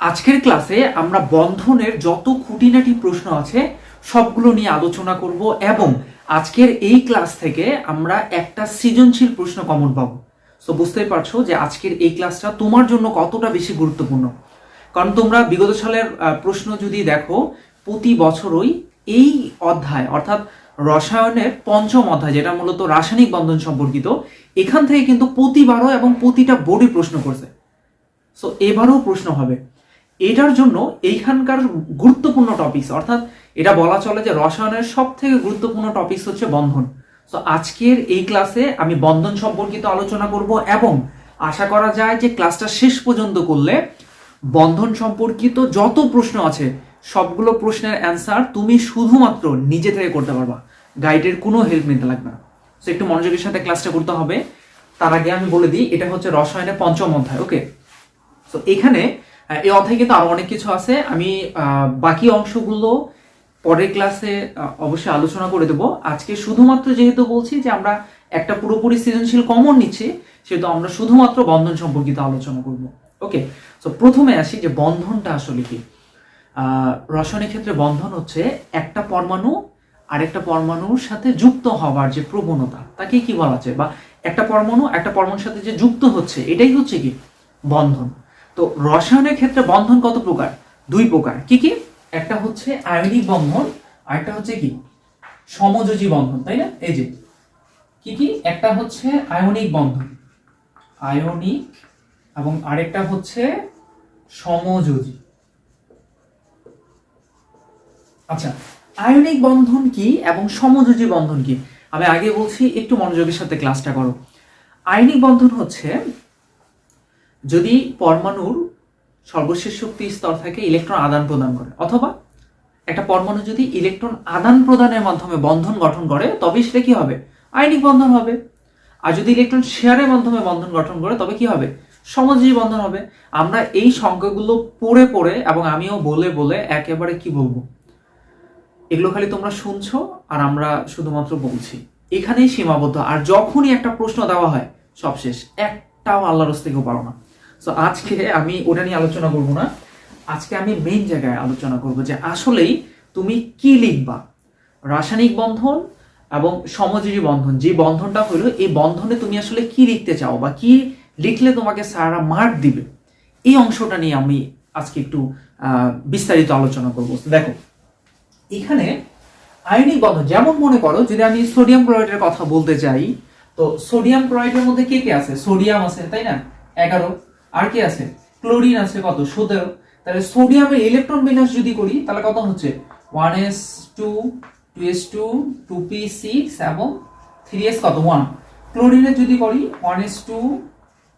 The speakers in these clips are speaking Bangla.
আজকের ক্লাসে আমরা বন্ধনের যত খুঁটিনাটি প্রশ্ন আছে, সবগুলো নিয়ে আলোচনা করব এবং আজকের এই ক্লাস থেকে আমরা একটা সৃজনশীল প্রশ্ন কমন পাবো। সো বুঝতেই পারছ যে আজকের এই ক্লাসটা তোমার জন্য কতটা বেশি গুরুত্বপূর্ণ। কারণ তোমরা বিগত সালের প্রশ্ন যদি দেখো, প্রতি বছরই এই অধ্যায়, অর্থাৎ রসায়নের পঞ্চম অধ্যায়, যেটা মূলত রাসায়নিক বন্ধন সম্পর্কিত, এখান থেকে কিন্তু প্রতিবারও এবং প্রতিটা বোর্ডে প্রশ্ন করছে। সো এবারও প্রশ্ন হবে। এটার জন্য এইখানকার গুরুত্বপূর্ণ টপিকস অর্থাৎ এটা বলা চলে যে রসায়নের সব থেকে গুরুত্বপূর্ণ টপিকস হচ্ছে বন্ধন। তো আজকের এই ক্লাসে আমি বন্ধন সম্পর্কিত আলোচনা করব এবং আশা করা যায় যে ক্লাসটা শেষ পর্যন্ত করলে বন্ধন সম্পর্কিত যত প্রশ্ন আছে, সবগুলো প্রশ্নের অ্যান্সার তুমি শুধুমাত্র নিজে থেকে করতে পারবা। গাইডের কোনো হেল্প নিতে লাগবে না। তো একটু মনোযোগের সাথে ক্লাসটা করতে হবে। তার আগে আমি বলে দিই, এটা হচ্ছে রসায়নের পঞ্চম অধ্যায় ওকে তো এখানে এই অধ্যায়ে কিন্তু আরও অনেক কিছু আছে। আমি বাকি অংশগুলো পরের ক্লাসে অবশ্যই আলোচনা করে দেবো। আজকে শুধুমাত্র যেহেতু বলছি যে আমরা একটা পুরোপুরি সৃজনশীল কমন নিচ্ছি, সেহেতু আমরা শুধুমাত্র বন্ধন সম্পর্কিত আলোচনা করব। ওকে? তো প্রথমে আসি যে বন্ধনটা আসলে কি। রসায়নের ক্ষেত্রে বন্ধন হচ্ছে একটা পরমাণু আরেকটা পরমাণুর সাথে যুক্ত হওয়ার যে প্রবণতা, তাকে কি বলা যায়? বা একটা পরমাণু একটা পরমাণুর সাথে যে যুক্ত হচ্ছে, এটাই হচ্ছে কি? বন্ধন। তো রসায়নের ক্ষেত্রে বন্ধন কত প্রকার? দুই প্রকার। কি কি? একটা হচ্ছে আয়নিক বন্ধন আর একটা হচ্ছে কি? সমযোজী বন্ধন, তাই না? এই যে। কি কি? একটা হচ্ছে আয়নিক বন্ধন। আয়নিক এবং আরেকটা হচ্ছে সমযোজী। আচ্ছা আয়নিক বন্ধন কি এবং সমযোজী বন্ধন কি? আমি আগে বলছি, একটু মনোযোগের সাথে ক্লাসটা করো। আয়নিক বন্ধন হচ্ছে যদি পরমাণুর সর্বশেষ শক্তি স্তর থেকে, ইলেকট্রন আদান প্রদান করে। অথবা একটা পরমাণু যদি ইলেকট্রন আদান প্রদানের মাধ্যমে বন্ধন গঠন করে তবে সেটা কি হবে? আয়নিক বন্ধন হবে। আর যদি ইলেকট্রন শেয়ারের মাধ্যমে বন্ধন গঠন করে, তবে কি হবে? সমযোজী বন্ধন হবে। আমরা এই সংখ্যাগুলো পড়ে পড়ে এবং আমিও বলে বলে একেবারে কি বলব? এগুলো খালি তোমরা শুনছো আর আমরা শুধুমাত্র বলছি। এখানেই সীমাবদ্ধ। আর যখনই একটা প্রশ্ন দেওয়া হয়, সবশেষ, একটাও আল্লাহর কেউ পারো না। তো আজকে আমি ওটা নিয়ে আলোচনা করব না। আজকে আমি মেইন জায়গায় আলোচনা করব যে আসলেই তুমি কি লিখবা? রাসায়নিক বন্ধন এবং সমযোজী বন্ধন। যে বন্ধনটা হলো, এই বন্ধনে তুমি আসলে কি লিখতে চাও বা কি লিখলে তোমাকে সারা মার্ক দিবে? এই অংশটা নিয়ে আমি আজকে একটু বিস্তারিত আলোচনা করব। দেখো, এখানে আয়নিক বন্ধন, যেমন মনে করো, যদি আমি সোডিয়াম ক্লোরাইডের কথা বলতে চাই, তো সোডিয়াম ক্লোরাইডের মধ্যে কে কে আছে? সোডিয়াম আছে, তাই না? এগারো। আর কি আছে? ক্লোরিন আছে কত? সতেরো। তাহলে সোডিয়ামের ইলেকট্রন বিন্যাস যদি করি, তাহলে কত হচ্ছে? One S two two S two two P six এবং থ্রি এস কত? ওয়ান। ক্লোরিনের যদি করি, one S two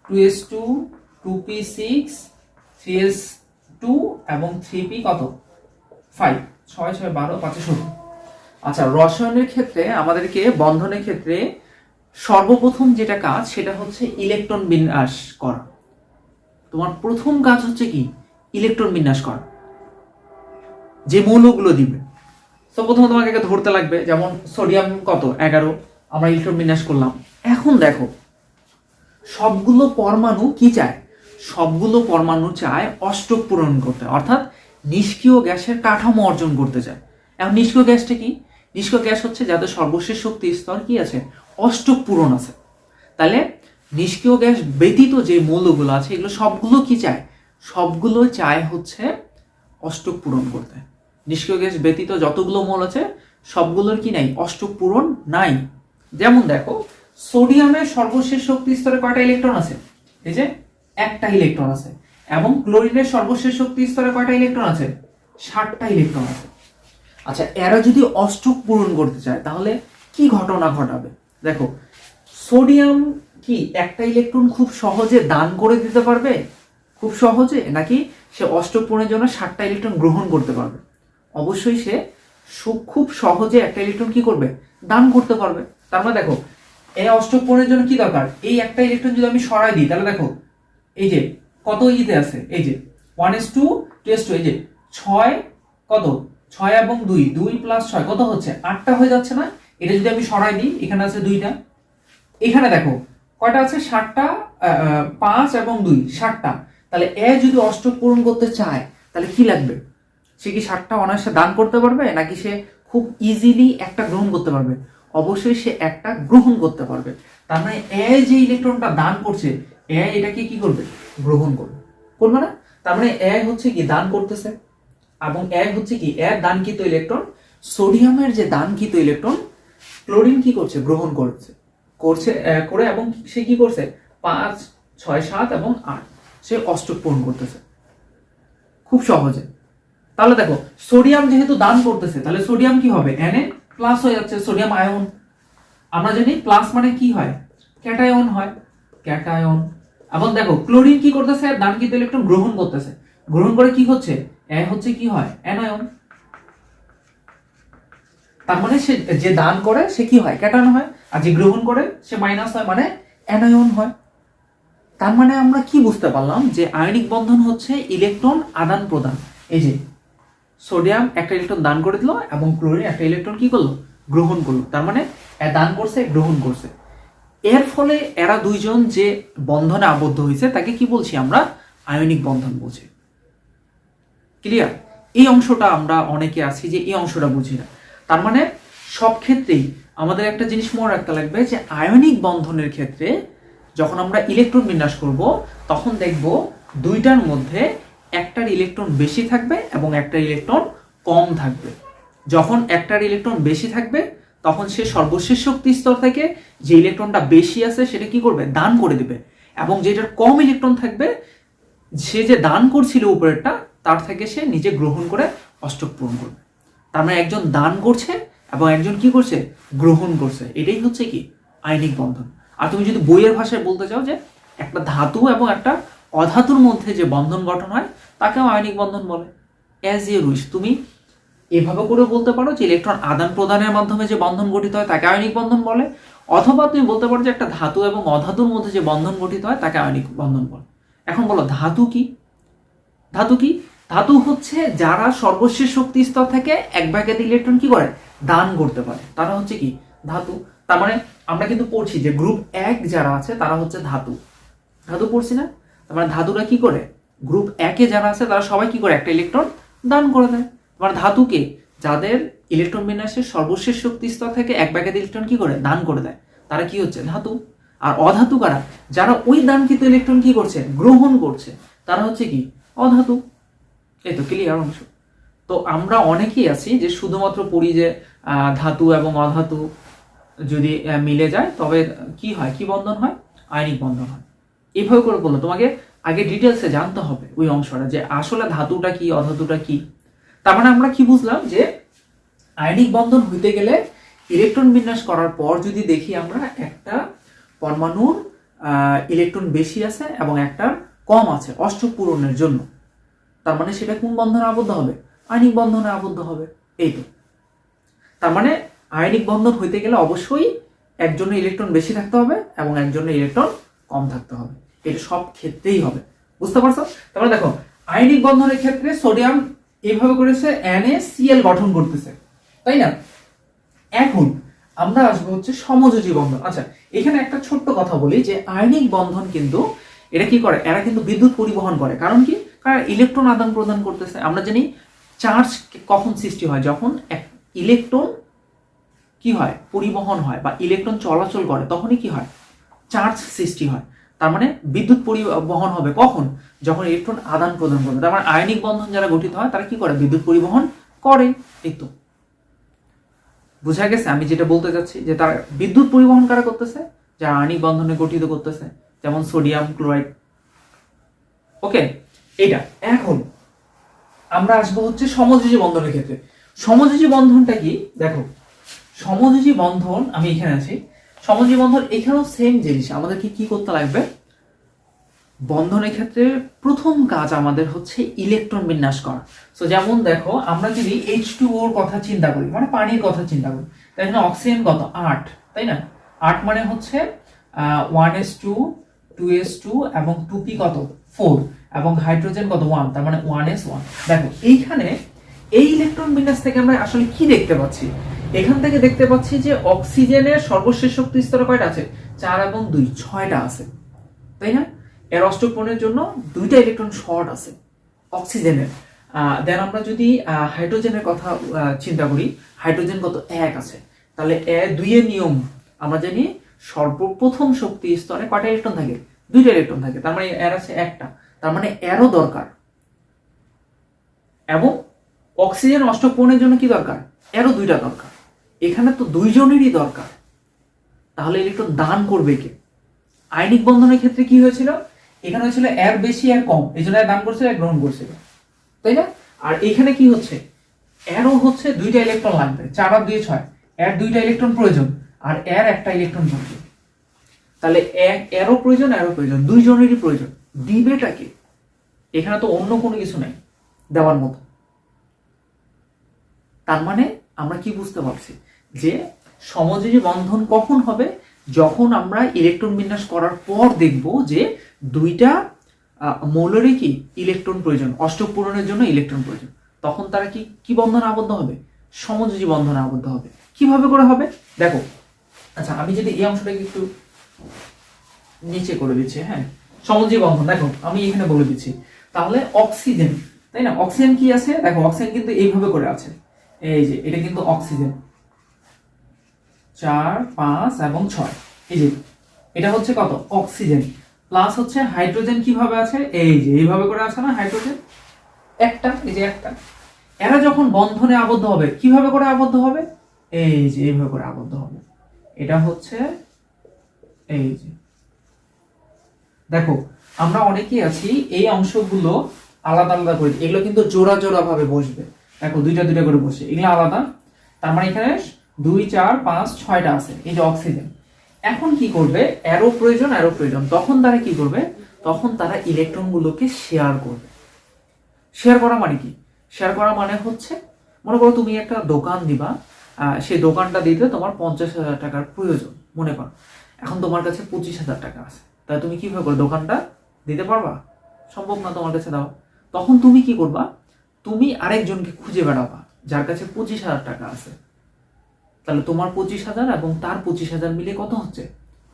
two S two two P six, three S two এবং থ্রি পি কত? ফাইভ। ছয় ছয়, বারো, পাঁচে ষোলো। আচ্ছা রসায়নের ক্ষেত্রে, আমাদেরকে বন্ধনের ক্ষেত্রে সর্বপ্রথম যেটা কাজ, সেটা হচ্ছে ইলেকট্রন বিন্যাস করা। তোমার প্রথম কাজ হচ্ছে কি? ইলেকট্রন বিন্যাস করা। যে মৌলগুলো দিবে। তো প্রথমে তোমাকে আগে ধরতে লাগবে, যেমন সোডিয়াম কত? এগারো। আমরা ইলেকট্রন বিন্যাস করলাম। এখন দেখো, সবগুলো পরমাণু কি চায়? সবগুলো পরমাণু চায় অষ্টক পূরণ করতে, অর্থাৎ নিষ্ক্রিয় গ্যাসের কাঠামো অর্জন করতে চায়। এখন নিষ্ক্রিয় গ্যাসটা কি? নিষ্ক্রিয় গ্যাস হচ্ছে যাদের সর্বশেষ শক্তি স্তর কি আছে? অষ্টক পূরণ আছে। তাহলে নিষ্ক্রিয় গ্যাস ব্যতীত যে মৌলগুলো আছে, এগুলো সবগুলো কি চায়? সবগুলো চায় হচ্ছে অষ্টক পূরণ করতে। নিষ্ক্রিয় গ্যাস ব্যতীত যতগুলো মৌল আছে, সবগুলোর কি নাই? অষ্টক পূরণ নাই। যেমন দেখো, সোডিয়ামের সর্বশেষ শক্তি স্তরে কয়টা ইলেকট্রন আছে? এই যে, একটা ইলেকট্রন আছে। এবং ক্লোরিনের সর্বশেষ শক্তি স্তরে কয়টা ইলেকট্রন আছে? ষাটটা ইলেকট্রন আছে। আচ্ছা এরা যদি অষ্টক পূরণ করতে চায়, তাহলে কি ঘটনা ঘটাবে? দেখো, সোডিয়াম কি, একটা ইলেকট্রন খুব সহজে দান করে দিতে পারবে? খুব সহজে? নাকি সে অষ্টক পূরণের জন্য ষাটটা ইলেকট্রন গ্রহণ করতে পারবে? অবশ্যই সে খুব সহজে একটা ইলেকট্রন কি করবে? দান করতে পারবে। তার মানে দেখো, এই অষ্টক পূরণের জন্য কি দরকার? এই একটা ইলেকট্রন যদি আমি সরাই দিই, তাহলে দেখো, এই যে, কত ইতে আছে? এই যে one S two two S two এই যে, ছয় কত? ছয় এবং দুই দুই প্লাস ছয়, কত হচ্ছে? আটটা হয়ে যাচ্ছে না? এটা যদি আমি সরাই দিই, এখানে আছে দুইটা। এখানে দেখো কয়টা আছে? ষাটটা পাঁচ এবং দুই ষাটটা তাহলে এ যদি অষ্টক পূরণ করতে চায়, তাহলে কি লাগবে? সে কি সাতটা অনায়াসে দান করতে পারবে, নাকি সে খুব ইজিলি একটা গ্রহণ করতে পারবে? অবশ্যই সে একটা গ্রহণ করতে পারবে। তার মানে এ যে ইলেকট্রনটা দান করছে, এ এটাকে কি করবে? গ্রহণ করবে। করবে না? তার মানে এ হচ্ছে কি দান করতেছে, এবং এ হচ্ছে কি এর দানকৃত ইলেকট্রন, সোডিয়ামের যে দানকৃত ইলেকট্রন, ক্লোরিন কি করছে? গ্রহণ করছে। করছে করে এবং সে কি করছে? পাঁচ, ছয়, সাত এবং আট। সে অষ্টক পূরণ করতেছে। খুব সহজে। তাহলে দেখো, সোডিয়াম যেহেতু দান করতেছে, তাহলে সোডিয়াম কি হবে? এন প্লাস হয়ে যাচ্ছে, সোডিয়াম আয়ন আমরা জানি প্লাস মানে কি হয়? ক্যাটায়ন হয়। ক্যাটায়ন এবং দেখো, ক্লোরিন কি করতেছে? দানকৃত ইলেকট্রন গ্রহণ করতেছে। গ্রহণ করে কি হচ্ছে? এ হচ্ছে কি হয়? অ্যানায়ন তার মানে সে যে দান করে, সে কি হয়? ক্যাটায়ন হয়। আর যে গ্রহণ করে, সে মাইনাস হয় মানে অ্যানায়ন হয়। তার মানে আমরা কি বুঝতে পারলাম? যে আয়নিক বন্ধন হচ্ছে ইলেকট্রন আদান প্রদান। এই যে সোডিয়াম একটা ইলেকট্রন দান করে দিল এবং ক্লোরিন একটা ইলেকট্রন কি করল? গ্রহণ করল। তার মানে দান করছে, গ্রহণ করছে। এর ফলে এরা দুইজন যে বন্ধনে আবদ্ধ হয়েছে, তাকে কি বলছি আমরা? আয়নিক বন্ধন বলছি। ক্লিয়ার এই অংশটা আমরা অনেকে আছি যে এই অংশটা বুঝি না। তার মানে সব ক্ষেত্রেই আমাদের একটা জিনিস মনে রাখতে লাগবে যে আয়নিক বন্ধনের ক্ষেত্রে যখন আমরা ইলেকট্রন বিন্যাস করব, তখন দেখব দুইটার মধ্যে একটার ইলেকট্রন বেশি থাকবে এবং একটার ইলেকট্রন কম থাকবে। যখন একটার ইলেকট্রন বেশি থাকবে, তখন সে সর্বশেষ শক্তি স্তর থেকে যে ইলেকট্রনটা বেশি আছে, সেটা কি করবে? দান করে দিবে। এবং যেটার কম ইলেকট্রন থাকবে, সে যে দান করছিল উপরেরটা, তার থেকে সে নিজে গ্রহণ করে অষ্টক পূরণ করবে। তার মানে একজন দান করছে এবং একজন কি করছে? গ্রহণ করছে। এটাই হচ্ছে কি? আইনিক বন্ধন। আর তুমি যদি বইয়ের ভাষায় বলতে চাও যে একটা ধাতু এবং একটা অধাতুর মধ্যে যে বন্ধন গঠন হয়, তাকেও আয়নিক বন্ধন বলে। অ্যাজ এ উইশ তুমি এভাবে করে বলতে পারো যে ইলেকট্রন আদান প্রদানের মাধ্যমে যে বন্ধন গঠিত হয়, তাকে আয়নিক বন্ধন বলে। অথবা তুমি বলতে পারো যে একটা ধাতু এবং অধাতুর মধ্যে যে বন্ধন গঠিত হয়, তাকে আয়নিক বন্ধন বলে। এখন বলো, ধাতু কি? ধাতু কি? ধাতু হচ্ছে যারা সর্বশেষ শক্তি স্তর থেকে এক ভাগের ইলেকট্রন কি করে? দান করতে পারে। তারা হচ্ছে কি? ধাতু। তার মানে আমরা কিন্তু পড়ছি যে গ্রুপ এক যারা আছে, তারা হচ্ছে ধাতু। ধাতু পড়ছি না? তার মানে ধাতুরা কি করে? গ্রুপ একে যারা আছে, তারা সবাই কি করে? একটা ইলেকট্রন দান করে দেয়। তোমার ধাতুকে যাদের ইলেকট্রন বিন্যাসের সর্বশেষ শক্তি স্তর থেকে এক ব্যাগের ইলেকট্রন কি করে? দান করে দেয়। তারা কি হচ্ছে? ধাতু। আর অধাতু কারা? যারা ওই দানকৃত ইলেকট্রন কি করছে? গ্রহণ করছে। তারা হচ্ছে কি? অধাতু। এই তো ক্লিয়ার অংশ। তো আমরা অনেকেই আছি যে শুধুমাত্র পড়ি যে ধাতু এবং অধাতু যদি মিলে যায়, তবে কি হয়? কি বন্ধন হয়? আয়নিক বন্ধন হয়। এভাবে করে বলল তোমাকে আগে ডিটেলসে জানতে হবে ওই অংশটা যে আসলে ধাতুটা কি, অধাতুটা কি। তার মানে আমরা কি বুঝলাম যে আয়নিক বন্ধন হইতে গেলে ইলেকট্রন বিন্যাস করার পর যদি দেখি আমরা একটা পরমাণুর ইলেকট্রন বেশি আছে এবং একটা কম আছে অষ্টক পূরণের জন্য। তার মানে সেটা কোন বন্ধনে আবদ্ধ হবে? আয়নিক বন্ধনে আবদ্ধ হবে। এই তো তার মানে আয়নিক বন্ধন হইতে গেলে অবশ্যই একজনের ইলেকট্রন বেশি থাকতে হবে এবং একজনের ইলেকট্রন কম থাকতে হবে। এটা সব ক্ষেত্রেই হবে। বুঝতে পারছ? তারপরে দেখো আয়নিক বন্ধনের ক্ষেত্রে সোডিয়াম এইভাবে করেছে NaCl গঠন করতেছে। তাই না? এখন আমরা আসব হচ্ছে সমযোজী বন্ধন। আচ্ছা এখানে একটা ছোট্ট কথা বলি যে আয়নিক বন্ধন কিন্তু এটা কি করে? এরা কিন্তু বিদ্যুৎ পরিবহন করে। কারণ কি? কারণ ইলেকট্রন আদান প্রদান করতেছে। আমরা জানি চার্জ কখন সৃষ্টি হয়? যখন এক ইলেকট্রন কি হয়? পরিবহন হয় বা ইলেকট্রন চলাচল করে, তখনই কি হয়? চার্জ সৃষ্টি হয়। তার মানে বিদ্যুৎ পরিবহন হবে কখন? যখন ইলেকট্রন আদান প্রদান করবে। তার মানে আয়নিক বন্ধন যারা গঠিত হয়, তারা কি করে? বিদ্যুৎ পরিবহন করে। এই তো। বোঝা গেছে? আমি যেটা বলতে চাচ্ছি যে তারা বিদ্যুৎ পরিবহন কারা করতেছে? যারা আয়নিক বন্ধনে গঠিত করতেছে। যেমন সোডিয়াম ক্লোরাইড। ওকে? এটা এখন আমরা আসব হচ্ছে সমযোজী বন্ধনের ক্ষেত্রে। সমযোজী বন্ধনটা কি? দেখো, সমযোজী বন্ধন, আমি এখানে আছি। সমযোজী বন্ধন এখানেও সেম জিনিস, আমাদেরকে কি করতে লাগবে? বন্ধনের ক্ষেত্রে প্রথম কাজ আমাদের হচ্ছে ইলেকট্রন বিন্যাস করা। সো যেমন দেখো, আমরা যদি এইচ টু ওর কথা চিন্তা করি মানে পানির কথা চিন্তা করি, তাই এখানে অক্সিজেন কত? আট, তাই না? আট মানে হচ্ছে one S two two S two এবং টু পি কত? ফোর এবং হাইড্রোজেন কত? ওয়ান তার মানে ওয়ান এস ওয়ান দেখো, এইখানে এই ইলেকট্রন বিন্যাস থেকে আমরা আসলে কি দেখতে পাচ্ছি? এখান থেকে দেখতে পাচ্ছি যে অক্সিজেনের সর্বশেষ শক্তি স্তরে কয়টা আছে? চার এবং দুই, ছয়টা আছে। তাই না? এর অষ্টক পূরণের জন্য দুইটা ইলেকট্রন শর্ট আছে, অক্সিজেনের। দেন আমরা যদি হাইড্রোজেনের কথা চিন্তা করি, হাইড্রোজেন কত? এক আছে। তাহলে এ দুইয়ের নিয়ম, আমরা জানি সর্বপ্রথম শক্তি স্তরে কয়টা ইলেকট্রন থাকে? দুইটা ইলেকট্রন থাকে। তার মানে এর আছে একটা। তার মানে এরও দরকার। এবং অক্সিজেন অষ্টক পূরণের জন্য কি দরকার? এরও দুইটা দরকার। এখানে তো দুইজনেরই দরকার। তাহলে ইলেকট্রন দান করবে কে? আইনিক বন্ধনের ক্ষেত্রে কি হয়েছিল? এখানে হয়েছিল এর বেশি আর কম। এই জন্য দান করছিল এক গ্রহণ করছিল। তাই না? আর এখানে কি হচ্ছে? এরও হচ্ছে দুইটা ইলেকট্রন লাগবে চার আর দুই ছয়। এর দুইটা ইলেকট্রন প্রয়োজন, আর এর একটা ইলেকট্রন প্রয়োজন তাহলে এরও প্রয়োজন এরও প্রয়োজন। দুইজনেরই প্রয়োজন। দিবেটাকে এখানে তো অন্য কোনো কিছু নাই, দেওয়ার মতো। তার মানে আমরা কি বুঝতে পারছি? যে সমযোজী বন্ধন কখন হবে? যখন আমরা ইলেকট্রন বিন্যাস করার পর দেখব যে দুইটা মৌলেরই কি? ইলেকট্রন প্রয়োজন। অষ্টক পূরণের জন্য ইলেকট্রন প্রয়োজন। তখন তারা কি কি বন্ধনে আবদ্ধ হবে? সমযোজী বন্ধনে আবদ্ধ হবে। কীভাবে করে হবে? দেখো আচ্ছা আমি যদি এই অংশটাকে একটু নিচে করে দিচ্ছি হ্যাঁ? সমযোজী বন্ধন দেখো, আমি এখানে বলে দিচ্ছি। তাহলে অক্সিজেন, তাই না? অক্সিজেন কি আছে? দেখো, অক্সিজেন কিন্তু এইভাবে করে আছে। এই যে, এটা কিন্তু অক্সিজেন। চার, পাঁচ এবং ছয়। এই যে, এটা হচ্ছে কত? অক্সিজেন। প্লাস হচ্ছে হাইড্রোজেন কীভাবে আছে? এই যে, এইভাবে করে আছে না হাইড্রোজেন? একটা, এই যে একটা। এরা যখন বন্ধনে আবদ্ধ হবে, কীভাবে করে আবদ্ধ হবে? এই যে, এইভাবে করে আবদ্ধ হবে। এটা হচ্ছে এই যে। দেখো, আমরা অনেকেই আছি, এই অংশগুলো আলাদা আলাদা করে এগুলো কিন্তু জোড়া জোড়া ভাবে বসবে। দেখো, দুইটা দুইটা করে বসে। এগুলো আলাদা। তার মানে এখানে দুই, চার, পাঁচ, ছয়টা আছে, এই যে অক্সিজেন। এখন কি করবে? অ্যারো প্রয়োজন অ্যারো প্রয়োজন। তখন তারা কি করবে? তখন তারা ইলেকট্রনগুলোকে শেয়ার করবে। শেয়ার করা মানে কি? শেয়ার করা মানে হচ্ছে, মনে করো তুমি একটা দোকান দিবা সেই দোকানটা দিতে তোমার পঞ্চাশ হাজার টাকার প্রয়োজন, মনে করো। এখন তোমার কাছে পঁচিশ হাজার টাকা আছে। তাই তুমি কীভাবে করো দোকানটা দিতে পারবা? সম্ভব না তোমার কাছে দাও তখন তুমি কি করবা? তুমি আরেকজনকে খুঁজে বেড়াবা, যার কাছে পঁচিশ হাজার টাকা আছে। তাহলে তোমার পঁচিশ হাজার এবং তার পঁচিশ হাজার মিলে কত হচ্ছে?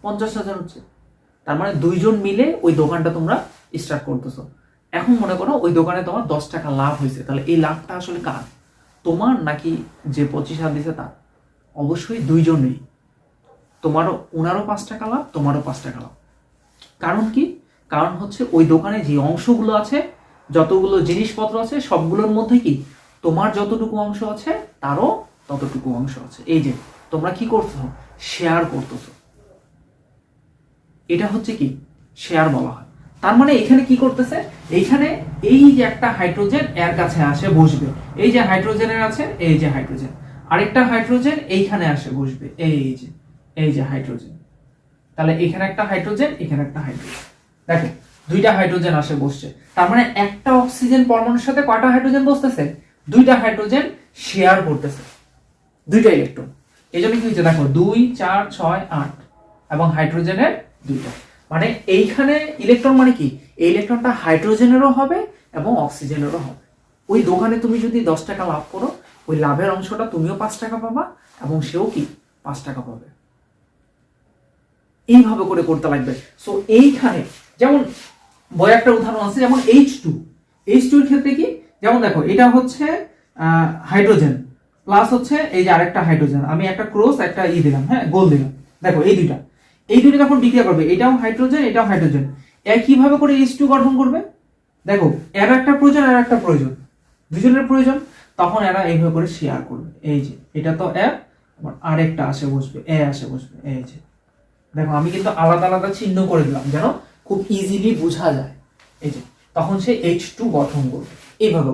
পঞ্চাশ হাজার হচ্ছে। তার মানে দুইজন মিলে ওই দোকানটা তোমরা স্টার্ট করতেছো। এখন মনে করো ওই দোকানে তোমার দশ টাকা লাভ হয়েছে। তাহলে এই লাভটা আসলে কার? তোমার নাকি যে পঁচিশ হাজার দিছে তার? অবশ্যই দুইজনেই তোমারও ওনারও পাঁচ টাকা লাভ তোমারও পাঁচ টাকা লাভ কারণ কি? কারণ হচ্ছে ওই দোকানে যে অংশগুলো আছে, যতগুলো জিনিসপত্র আছে, সবগুলোর মধ্যে কি? তোমার যতটুকু অংশ আছে, তারও ততটুকু অংশ আছে। এই যে, তোমরা কি করছ শেয়ার করতেছো। এটা হচ্ছে কি? শেয়ার বলা হয়। তার মানে এখানে কি করতেছে? এইখানে এই যে একটা হাইড্রোজেন এর কাছে আসে, বসবে। এই যে হাইড্রোজেনের আছে, এই যে হাইড্রোজেন। আরেকটা হাইড্রোজেন এইখানে আসে, বসবে। এই যে। এই যে হাইড্রোজেন। তাহলে এখানে একটা হাইড্রোজেন, এখানে একটা হাইড্রোজেন। দেখো, দুইটা হাইড্রোজেন আসে বসছে। তার মানে একটা অক্সিজেন পরমাণুর সাথে কয়টা হাইড্রোজেন বসতেছে? দুইটা হাইড্রোজেন শেয়ার করতেছে। দুইটা ইলেকট্রন। এই জন্য কি হচ্ছে দেখো, দুই, চার, ছয়, আট এবং হাইড্রোজেনের দুইটা। মানে এইখানে ইলেকট্রন মানে কি? এই ইলেকট্রনটা হাইড্রোজেনেরও হবে এবং অক্সিজেনেরও হবে। ওই দোকানে তুমি যদি দশ টাকা লাভ করো, ওই লাভের অংশটা তুমিও পাঁচ টাকা পাবা এবং সেও কি? পাঁচ টাকা পাবে। এইভাবে করে করতে লাগবে। সো এইখানে যেমন বই একটা উদাহরণ আছে, যেমন এইচ টু এইচ টুর ক্ষেত্রে কি? যেমন দেখো, এটা হচ্ছে হাইড্রোজেন প্লাস হচ্ছে এই যে আরেকটা হাইড্রোজেন আমি একটা ক্রস একটা ই দিলাম হ্যাঁ গোল দিলাম। দেখো, এই দুইটা। এই দুইটা যখন বিক্রিয়া করবে, এটাও হাইড্রোজেন এটাও হাইড্রোজেন এর কীভাবে করে এইচ টু গঠন করবে? দেখো, এর একটা প্রয়োজন আর একটা প্রয়োজন। দুজনের প্রয়োজন। তখন এরা এইভাবে করে শেয়ার করবে। এই যে, এটা তো আবার আরেকটা আসে বসবে, এ আসে বসবে, এই যে। দেখো, আমি কিন্তু আলাদা আলাদা চিহ্ন করে দিলাম, যেন খুব ইজিলি বোঝা যায়। এই যে, তখন সে এইচ টু গঠন করবে। এইভাবে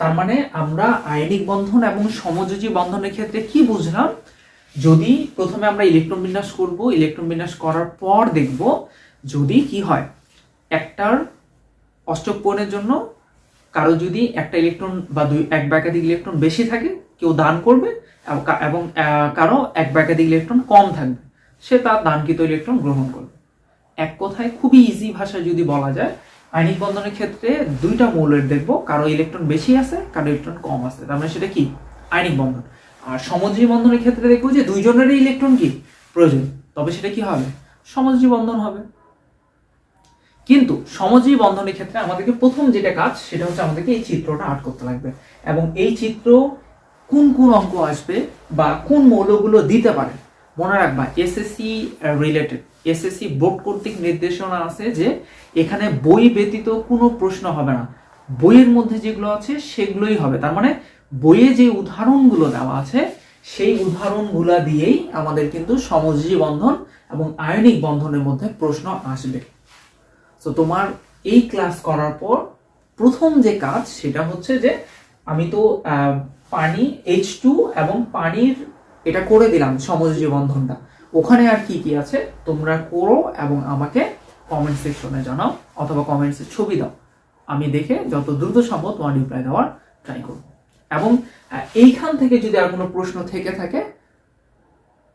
তার মানে আমরা আয়নিক বন্ধন এবং সমযোজী বন্ধনের ক্ষেত্রে কি বুঝলাম? যদি প্রথমে আমরা ইলেকট্রন বিন্যাস করব, ইলেকট্রন বিন্যাস করার পর দেখব যদি কি হয়। একটার অষ্টক পূরণের জন্য কারও যদি একটা ইলেকট্রন বা দুই, এক বা একাধিক ইলেকট্রন বেশি থাকে কেউ দান করবে, এবং কারও এক বা ইলেকট্রন কম থাকবে। সে তার দানকৃত ইলেকট্রন গ্রহণ করবে। এক কথায় খুবই ইজি ভাষায় যদি বলা যায় আয়নিক বন্ধনের ক্ষেত্রে দুইটা মৌলের দেখব, কারও ইলেকট্রন বেশি আছে, কারও ইলেকট্রন কম আছে। তার মানে সেটা কি? আয়নিক বন্ধন। আর সমযোজী বন্ধনের ক্ষেত্রে দেখব যে দুইজনেরই ইলেকট্রন কি? প্রয়োজন। তবে সেটা কি হবে? সমযোজী বন্ধন হবে। কিন্তু সমজীবী বন্ধনের ক্ষেত্রে আমাদেরকে প্রথম যেটা কাজ, সেটা হচ্ছে আমাদেরকে এই চিত্রটা আর্ট করতে লাগবে। এবং এই চিত্র কোন কোন অঙ্ক আসবে বা কোন মৌলগুলো দিতে পারে? মনে রাখবা এসএসসি রিলেটেড এসএসসি বোর্ড কর্তৃক নির্দেশনা আছে যে এখানে বই ব্যতীত কোনো প্রশ্ন হবে না। বইয়ের মধ্যে যেগুলো আছে সেগুলোই হবে। তার মানে বইয়ে যে উদাহরণগুলো দেওয়া আছে, সেই উদাহরণগুলো দিয়েই আমাদের কিন্তু সমযোজী বন্ধন এবং আয়নিক বন্ধনের মধ্যে প্রশ্ন আসবে। তো তোমার এই ক্লাস করার পর প্রথম যে কাজ সেটা হচ্ছে যে আমি তো পানি এইচ টু এবং পানির, এটা করে দিলাম সমযোজী বন্ধনটা। ওখানে আর কি কি আছে? তোমরা করো এবং আমাকে কমেন্ট সেকশনে জানাও অথবা কমেন্টসে ছবি দাও। আমি দেখে যত দ্রুত সম্ভব তোমার রিপ্লাই দেওয়ার ট্রাই করব। এবং এইখান থেকে যদি আর কোনো প্রশ্ন থেকে থাকে,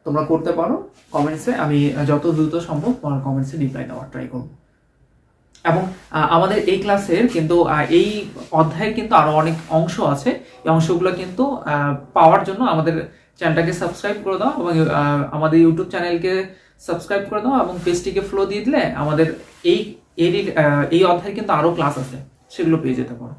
তোমরা করতে পারো। কমেন্টসে আমি যত দ্রুত সম্ভব তোমার কমেন্টসে রিপ্লাই দেওয়ার ট্রাই করব। এবং আমাদের এই ক্লাসের কিন্তু এই অধ্যায়ের কিন্তু আরও অনেক অংশ আছে। এই অংশগুলো কিন্তু পাওয়ার জন্য আমাদের চ্যানেলটাকে সাবস্ক্রাইব করে দাও এবং আমাদের ইউটিউব চ্যানেলকে সাবস্ক্রাইব করে দাও এবং পেজটিকে ফ্লো দিয়ে দিলে আমাদের এই এই অধ্যায়ের কিন্তু আরও ক্লাস আছে। সেগুলো পেয়ে যেতে পারো।